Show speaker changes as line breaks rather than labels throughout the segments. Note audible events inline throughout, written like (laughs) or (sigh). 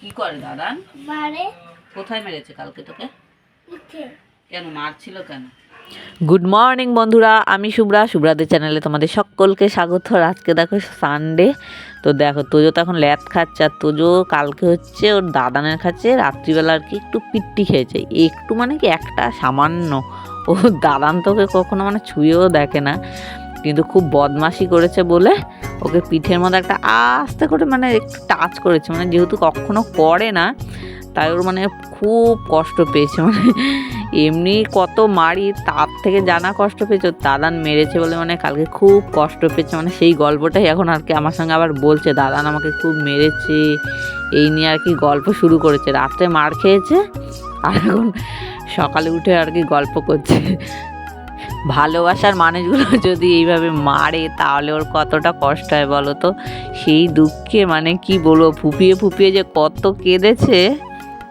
কি করে দাদা
মারে।
কোথায় মেরেছে কালকে তোকে? কেন মারছিল কেন?
গুড মর্নিং বন্ধুরা আমি শুভ্রা শুভ্রাদের চ্যানেলে তোমাদের সকলকে স্বাগত। আজকে দেখো সানডে তো দেখো তোজো তো এখন ল্যাদ খাচ্ছে আর তোজো কালকে হচ্ছে ওর দাদানের খাচ্ছে রাত্রিবেলা আর কি একটু পিট্টি খেয়েছে। একটু মানে কি একটা সামান্য। ও দাদান তোকে কখনো মানে ছুঁয়েও দেখে না কিন্তু খুব বদমাশি করেছে বলে ওকে পিঠের মধ্যে একটা আস্তে করে মানে একটু টাচ করেছে মানে যেহেতু কখনো করে না, তাই ওর মানে খুব কষ্ট পেয়েছে মানে এমনি কত মারি, তার থেকে জানা কষ্ট পেয়েছে দাদান মেরেছে বলে মানে কালকে খুব কষ্ট পেয়েছে মানে সেই গল্পটাই এখন আর কি আমার সঙ্গে আবার বলছে, দাদান আমাকে খুব মেরেছে, এই নিয়ে আর কি গল্প শুরু করেছে, রাত্রে মার খেয়েছে, আর এখন সকালে উঠে আর কি গল্প করছে। ভালোবাসার মানুষগুলো (laughs) যদি এইভাবে মারে, তাহলে ওর কতটা কষ্ট হয় বলো তো? সেই দুঃখে মানে কি বলব, ফুপিয়ে ফুপিয়ে যে কত কেঁদেছে।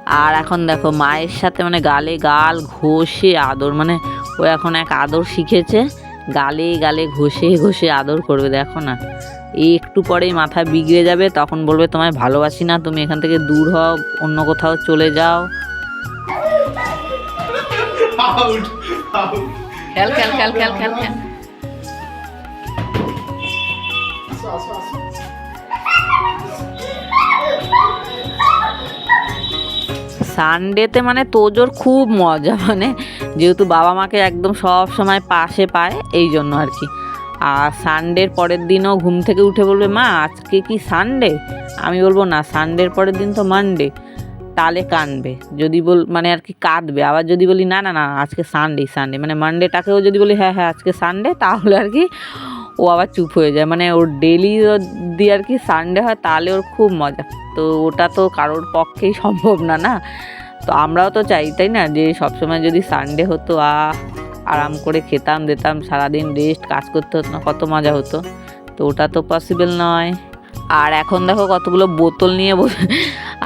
আর এখন দেখো, মায়ের সাথে মানে গালে গাল ঘষে আদর মানে ও এখন এক আদর শিখেছে। গালে গালে ঘষে ঘষে আদর করবে, দেখো না। এই একটু পরেই মাথা বিগড়ে যাবে, তখন বলবে তোমায় ভালোবাসি না, তুমি এখান থেকে দূর হও, অন্য কোথাও চলে যাও. (laughs)
খেল খেল খেল খেল খেল খেল।
সানডেতে মানে তোজোর খুব মজা মানে যেহেতু বাবা মাকে একদম সব সময় পাশে পায়, এই জন্য আর কি। আর সানডের পরের দিনও ঘুম থেকে উঠে বলবে, মা, আজকে কি সানডে আমি বলব, না সানডের পরের দিন তো মানডে তালে কানবে, যদি বল মানে আর কি কাঁদবে। আবার যদি বলি, না না না, আজকে সানডে সানডে মানে মানডেটাকেও যদি বলি হ্যাঁ হ্যাঁ আজকে সানডে তাহলে আর কি ও আবার চুপ হয়ে যায়। মানে ওর ডেলি যদি আর কি সানডে হয়, তাহলে ওর খুব মজা। তো ওটা তো কারোর পক্ষেই সম্ভব না না? তো আমরাও তো চাই, তাই না? যে সবসময় যদি সানডে হতো আ আরাম করে খেতাম, দিতাম, সারাদিন রেস্ট কাজ করতে হতো না, কত মজা হতো। তো ওটা তো পসিবল নয়। আর এখন দেখো কতগুলো বোতল নিয়ে বসে,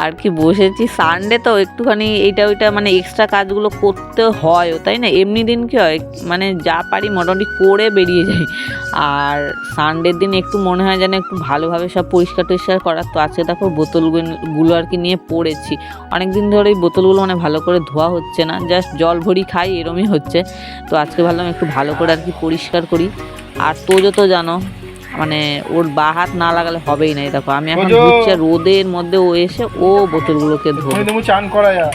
আর কি বসেছি। সানডে তো একটুখানি এইটা ওইটা মানে এক্সট্রা কাজগুলো করতে হয় তাই না? এমনি দিন কি হয়? মানে যা পারি মোটামুটি করে বেরিয়ে যাই। আর সানডের দিন একটু মনে হয় যেন একটু ভালোভাবে সব পরিষ্কার টরিষ্কার করার তো আজকে দেখো বোতলগুলো আর কি নিয়ে পড়েছি। অনেক দিন ধরে এই বোতলগুলো মানে ভালো করে ধোয়া হচ্ছে না। জাস্ট জল ভরি খাই, এরমই হচ্ছে। তো আজকে ভাবলাম একটু ভালো করে আর কি পরিষ্কার করি। আর তোজো তো জানো মানে ওর বা হাত না লাগালে হবেই না দেখো আমি এখন আর রোদের মধ্যে ও এসে ও বোতলগুলোকে
তুমি চান করা যা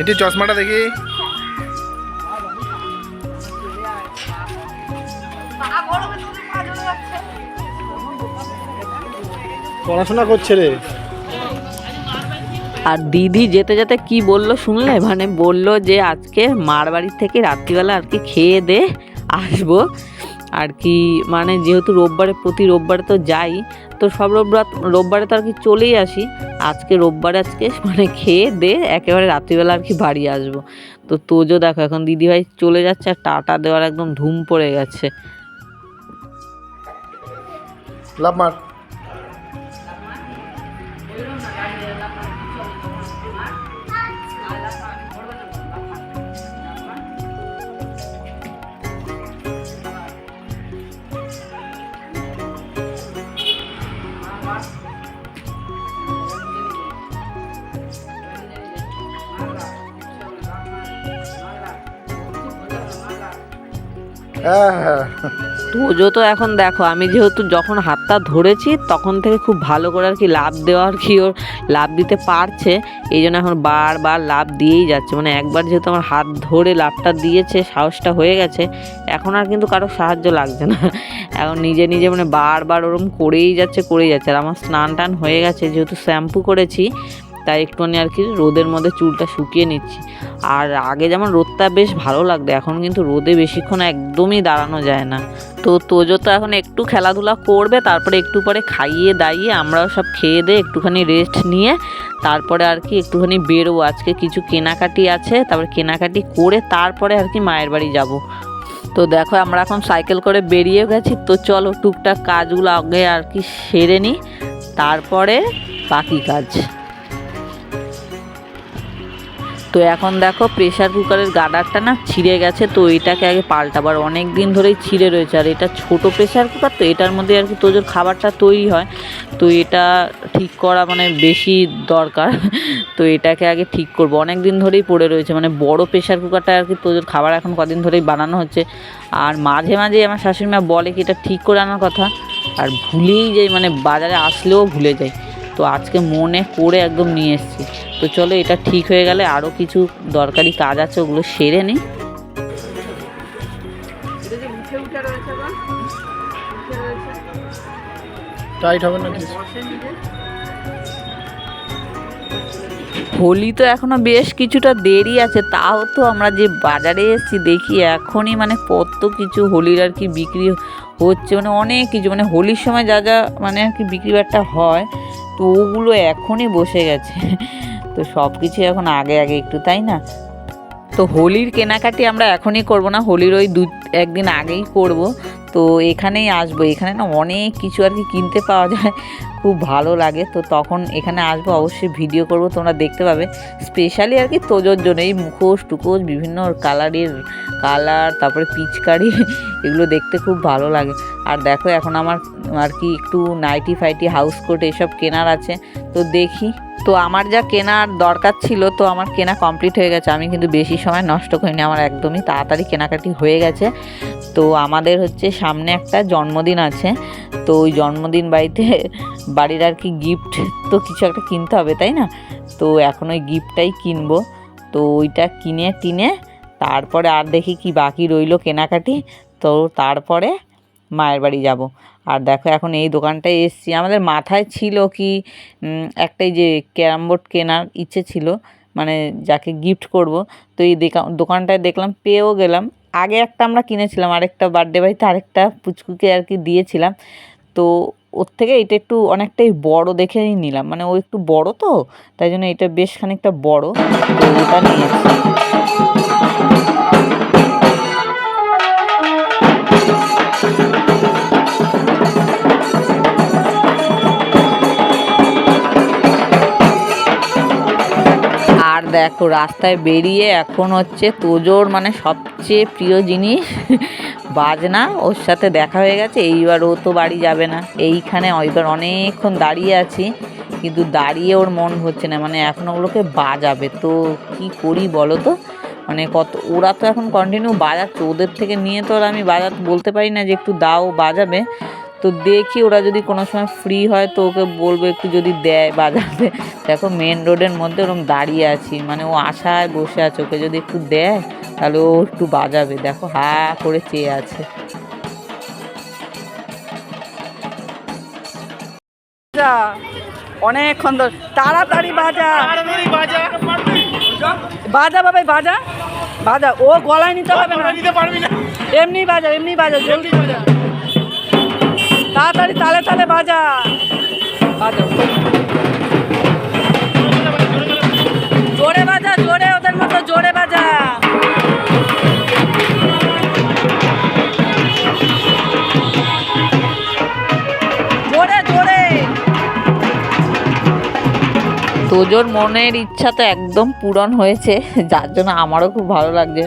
এটি চশমাটা দেখি। পড়াশোনা করছে রে।
আর দিদি যেতে যেতে কি বলল শুনলে? মানে বলল যে আজকে মার বাড়ির থেকে রাত্রিবেলা আর কি খেয়ে দে, আসব। আর কি মানে যেহেতু রোববারে, প্রতি রোববারে তো যাই, তো সব রোববার, রোববারে তো আর কি চলেই আসি। আজকে রোববারে আজকে মানে খেয়ে দে, একেবারে রাত্রিবেলা আর কি বাড়ি আসব। তো তোজো দেখো, এখন দিদিভাই চলে যাচ্ছে আর টাটা দেওয়ার একদম ধুম পড়ে গেছে।
লাভ মার।
তোজো তো এখন দেখো, আমি যেহেতু যখন হাতটা ধরেছি, তখন থেকে খুব ভালো করে আর কি লাভ দেওয়া আর কি ওর লাভ দিতে পারছে। এই জন্য এখন বারবার লাভ দিয়েই যাচ্ছে। মানে একবার যেহেতু আমার হাত ধরে লাভটা দিয়েছে, সাহসটা হয়ে গেছে, এখন আর কিন্তু কারও সাহায্য লাগছে না। এখন নিজে নিজে মানে বারবার ওরম করেই যাচ্ছে করেই যাচ্ছে। আর আমার স্নান টান হয়ে গেছে, যেহেতু শ্যাম্পু করেছি তাই একটুখানি আর কি রোদের মধ্যে চুলটা শুকিয়ে নিচ্ছি। আর আগে যেমন রোদটা বেশ ভালো লাগতো, এখন কিন্তু রোদে বেশিক্ষণ একদমই দাঁড়ানো যায় না। তো তোজো তো এখন একটু খেলাধুলা করবে, তারপরে একটু পরে খাইয়ে দাইয়ে আমরাও সব খেয়ে দিয়ে একটুখানি রেস্ট নিয়ে তারপরে আর কি একটুখানি বেরোবো। আজকে কিছু কেনাকাটি আছে, তারপরে কেনাকাটি করে তারপরে আর কি মায়ের বাড়ি যাব। তো দেখো আমরা এখন সাইকেল করে বেরিয়ে গেছি, তো চলো টুকটাক কাজগুলো আগে আর কি সেরে নিই, তারপরে বাকি কাজ। তো এখন দেখো প্রেশার কুকারের গাডারটা না ছিঁড়ে গেছে, তো এটাকে আগে পাল্টাবার। অনেক দিন ধরেই ছিঁড়ে রয়েছে, আর এটা ছোট প্রেশার কুকার তো এটার মধ্যে আর কি তোজোর খাবারটা তৈরি হয়। তো এটা ঠিক করা মানে বেশি দরকার, তো এটাকে আগে ঠিক করব। অনেক দিন ধরেই পড়ে রয়েছে মানে বড় প্রেশার কুকারটা আর কি তোজোর খাবার এখন কদিন ধরেই বানানো হচ্ছে। আর মাঝে মাঝে আমার শাশুড়ি মা বলে কি এটা ঠিক করে আনার কথা, আর ভুলেই যাই মানে বাজারে আসলেও ভুলে যাই। তো আজকে মনে করে একদম নিয়ে এসেছি। তো চলো এটা ঠিক হয়ে গেলে আরও কিছু দরকারি কাজ আছে ওগুলো সেরে নিই।
টাইট হবে না
হোলি তো এখনও বেশ কিছুটা দেরি আছে তাও তো আমরা যে বাজারে এসেছি দেখি এখনই মানে কত কিছু হোলির আর কি বিক্রি হচ্ছে মানে অনেক কিছু মানে হোলির সময় যা যা মানে আর কি বিক্রি বাট্টা হয় তো ওগুলো এখনই বসে গেছে। তো সব কিছু এখন আগে আগে একটু, তাই না? তো হোলির কেনাকাটি আমরা এখনই করব না, হোলির ওই দু, একদিন আগেই করব। তো এখানেই আসব। এখানে না অনেক কিছু আর কি কিনতে পাওয়া যায়। খুব ভালো লাগে। তো তখন এখানে আসব, অবশ্যই ভিডিও করব। তোমরা দেখতে পাবে। স্পেশালি আর কি তোজোর জন্য। এই মুখোশ টুকোশ বিভিন্ন কালারের কালার, তারপরে পিচকারি, এগুলো দেখতে খুব ভালো লাগে। আর দেখো, এখন আমার আর কি একটু নাইটি ফাইটি হাউস কোট এসব কেনার আছে। তো দেখি। তো আমার যা কেনার দরকার ছিল, তো আমার কেনা কমপ্লিট হয়ে গেছে। আমি কিন্তু বেশি সময় নষ্ট করিনি, আমার একদমই তাড়াতাড়ি কেনাকাটি হয়ে গেছে। তো আমাদের হচ্ছে সামনে একটা জন্মদিন আছে, তো ওই জন্মদিন বাড়িতে বাড়ির আর কি গিফট তো কিছু একটা কিনতে হবে, তাই না? তো এখন ওই গিফটটাই কিনবো। তো ওইটা কিনে টিনে তারপরে আর দেখি কি বাকি রইল কেনাকাটি, তো তারপরে মায়ের বাড়ি যাব। আর দেখো এখন এই দোকানটায় এসছি। আমাদের মাথায় ছিল কি একটাই যে ক্যারাম বোর্ড কেনার ইচ্ছে ছিল মানে যাকে গিফট করব। তো এই দোকানটায় দেখলাম, পেয়েও গেলাম। আগে একটা আমরা কিনেছিলাম, আরেকটা বার্থডে বাড়িতে আরেকটা পুচকুকে আর কি দিয়েছিলাম। তো ওর থেকে এটা একটু অনেকটাই বড় দেখেই নিলাম। মানে ও একটু বড় তো, তাই জন্য এটা বেশ খানিকটা বড়। তো ওটা নিয়েছি। দেখো, রাস্তায় বেরিয়ে এখন হচ্ছে তোজোর মানে সবচেয়ে প্রিয় জিনিস (laughs) বাজনা। ওর সাথে দেখা হয়ে গেছে, এইবার ও তো বাড়ি যাবে না। এইখানে এবার অনেকক্ষণ দাঁড়িয়ে আছি, কিন্তু দাঁড়িয়ে ওর মন হচ্ছে না। মানে এখন ওগুলোকে বাজাবে। তো কি করি বলো তো? মানে কত, ওরা তো এখন কন্টিনিউ বাজাচ্ছে। ওদের থেকে নিয়ে তো আর আমি বাজাতে বলতে পারি না যে একটু দাও, বাজাবে। তো দেখি ওরা যদি কোনো সময় ফ্রি হয় তো ওকে বলব একটু যদি দেয় বাজাতে দেখো মেন রোডের মধ্যে ওরকম দাঁড়িয়ে আছি মানে ও আশায় বসে আছে ওকে যদি একটু দেয় তাহলে ও একটু বাজাবে। দেখো হা করে চেয়ে আছে।
অনেকক্ষণ ধর। তাড়াতাড়ি বাজা। বাজা। বাবাই বাজা। বাজা ও গলায় নিতে হবে না। এমনি বাজা এমনি বাজা জলদি বাজা। তাড়াতাড়ি, তালে তালে বাজা। জোরে বাজা, জোরে, ওদের মতো জোরে বাজা। জোরে জোরে।
তোজোর মনের ইচ্ছা তো একদম পূরণ হয়েছে, যার জন্য আমারও খুব ভালো লাগছে।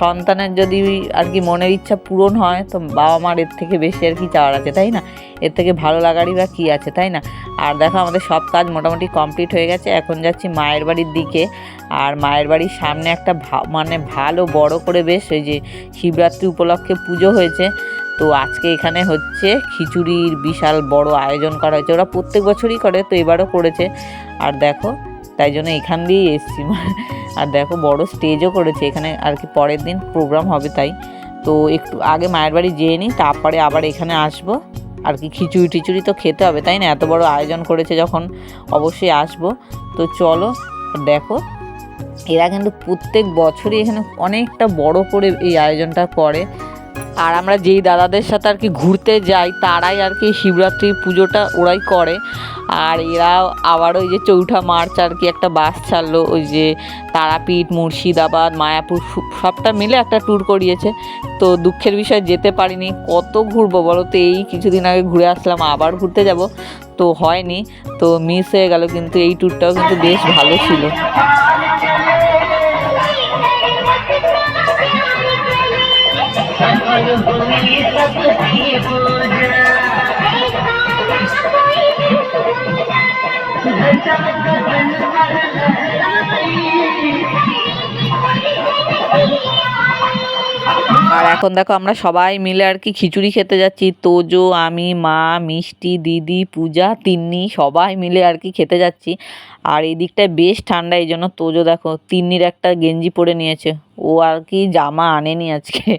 সন্তানের যদি আর কি মনের ইচ্ছা পূরণ হয়, তো বাবা মার এর থেকে বেশি আর কি চাওয়ার আছে, তাই না? এর থেকে ভালো লাগারই বা কী আছে, তাই না? আর দেখো আমাদের সব কাজ মোটামুটি কমপ্লিট হয়ে গেছে, এখন যাচ্ছি মায়ের বাড়ির দিকে। আর মায়ের বাড়ির সামনে একটা মানে ভালো বড় করে বেশ ওই যে শিবরাত্রি উপলক্ষে পুজো হয়েছে। তো আজকে এখানে হচ্ছে খিচুড়ির বিশাল বড় আয়োজন করা হয়েছে, ওরা প্রত্যেক বছরই করে, তো এবারও করেছে। আর দেখো তাই জন্য এখান দিয়েই এসছি। আর দেখো বড় স্টেজও করেছে, এখানে আর কি পরের দিন প্রোগ্রাম হবে তাই। তো একটু আগে মায়ের বাড়ি যেয়ে নিই, তারপরে আবার এখানে আসব। আর কি খিচুড়ি টিচুড়ি তো খেতে হবে তাই না? এত বড় আয়োজন করেছে যখন অবশ্যই আসব। তো চলো, দেখো, এরা কিন্তু প্রত্যেক বছরই এখানে অনেকটা বড় করে এই আয়োজনটা করে। আর আমরা যেই দাদাদের সাথে আর কি ঘুরতে যাই, তারাই আর কি শিবরাত্রি পুজোটা ওরাই করে। আর এরা আবার ওই যে চৌঠা মার্চ আর কি একটা বাস ছাড়লো, ওই যে তারাপীঠ, মুর্শিদাবাদ, মায়াপুর সবটা মিলে একটা ট্যুর করিয়েছে। তো দুঃখের বিষয়, যেতে পারিনি। কত ঘুরবো বলো তো? এই কিছুদিন আগে ঘুরে আসলাম, আবার ঘুরতে যাব। তো হয়নি। তো মিস হয়ে গেল, কিন্তু এই ট্যুরটাও কিন্তু বেশ ভালো ছিল। আর এখন দেখো আমরা সবাই মিলে আর কি খিচুড়ি খেতে যাচ্ছি। তোজো, আমি, মা, মিষ্টি, দিদি, পূজা, তিন্নি সবাই মিলে আর কি খেতে যাচ্ছি। আর এই দিকটায় বেশ ঠান্ডা, এই জন্য তোজো দেখো, তিন্নির একটা গেঞ্জি পরে নিয়েছে। ও আর কি জামা আনেনি আজকে।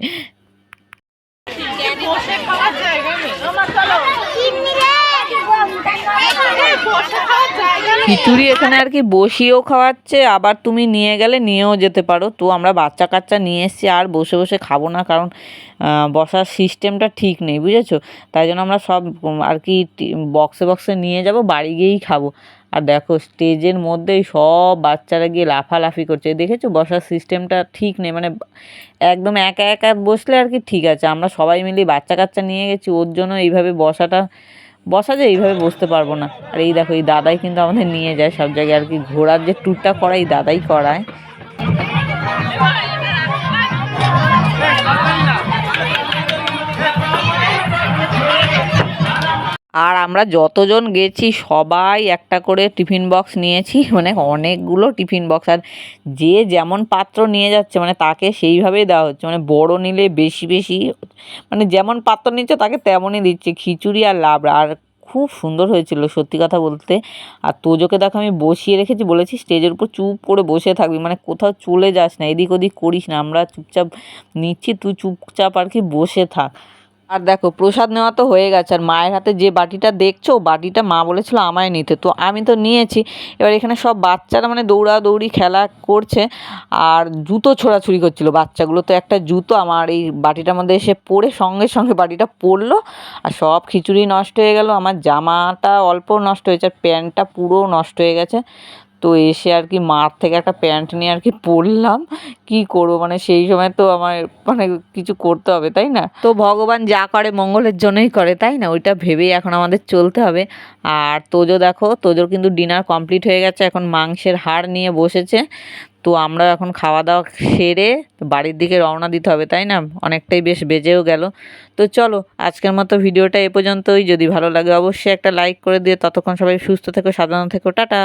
খিচুড়ি এখানে আর কি বসিয়েও খাওয়াচ্ছে আবার তুমি নিয়ে গেলে নিয়েও যেতে পারো। তো আমরা বাচ্চা কাচ্চা নিয়ে এসেছি আর বসে বসে খাব না কারণ বসার সিস্টেমটা ঠিক নেই বুঝেছ? তাই জন্য আমরা সব আর কি বক্সে বক্সে নিয়ে যাব বাড়ি গিয়েই খাব। আর দেখো স্টেজের মধ্যেই সব বাচ্চারা গিয়ে লাফালাফি করছে। দেখেছ? বসার সিস্টেমটা ঠিক নেই। মানে একদম একা একা বসলে আর কি ঠিক আছে। আমরা সবাই মিলে বাচ্চা কাচ্চা নিয়ে গেছি। ওর জন্য এইভাবে বসাটা, বসা যায় এইভাবে বসতে পারব না। আর এই দেখো, এই দাদাই কিন্তু আমাদের নিয়ে যায় সব জায়গায়। আর কি ঘোরার যে ট্যুরটা করায়, এই দাদাই করায়। আর আমরা যতজন গেছি, সবাই একটা করে টিফিন বক্স নিয়েছি (laughs) মানে অনেকগুলো টিফিন বক্স। আর যে যেমন পাত্র নিয়ে যাচ্ছে মানে তাকে সেইভাবেই দেওয়া হচ্ছে। মানে বড় নিলে বেশি বেশি মানে যেমন পাত্র নিচ্ছে, তাকে তেমনই দিচ্ছে। খিচুড়ি আর লাবড়া। আর খুব সুন্দর হয়েছিল, সত্যি কথা বলতে। আর তোজোকে দেখো, আমি বসিয়ে রেখেছি, বলেছি স্টেজের উপর চুপ করে বসে থাকবি। মানে কোথাও চলে যাস না, এদিক ওদিক করিস না। আমরা চুপচাপ নিচ্ছি, তুই চুপচাপ আর কি বসে থাক। আর দেখো, প্রসাদ নেওয়া তো হয়ে গেছে, আর মায়ের হাতে যে বাটিটা দেখছ, বাটিটা মা বলেছিল আমায় নিতে। তো আমি তো নিয়েছি, এবার এখানে সব বাচ্চারা মানে দৌড়াদৌড়ি খেলা করছে, আর জুতো ছোড়াছুড়ি করছিল বাচ্চাগুলো। তো একটা জুতো আমার এই বাটিটার মধ্যে এসে পড়ে, সঙ্গে সঙ্গে বাটিটা পড়ল, আর সব খিচুড়ি নষ্ট হয়ে গেল, আমার জামাটা অল্প নষ্ট হয়েছে, আর প্যান্টটা পুরো নষ্ট হয়ে গেছে। তো এসে আর কি মার থেকে একটা প্যান্ট নিয়ে আর কি পরলাম কি করব? মানে সেই সময় তো আমার মানে কিছু করতে হবে, তাই না? তো ভগবান যা করে মঙ্গলের জন্যই করে, তাই না? ওইটা ভেবেই এখন আমাদের চলতে হবে। আর তোজো দেখো, তোজোর কিন্তু ডিনার কমপ্লিট হয়ে গেছে, এখন মাংসের হাড় নিয়ে বসেছে। তো আমরা এখন খাওয়া দাওয়া সেরে বাড়ির দিকে রওনা দিতে হবে, তাই না? অনেকটাই বেশ বেজেও গেল। তো চলো, আজকের মতো ভিডিওটা এ পর্যন্তই। যদি ভালো লাগে অবশ্যই একটা লাইক করে দিয়ে ততক্ষণ সবাই সুস্থ থেকো সাধারণ থেকো। টাটা!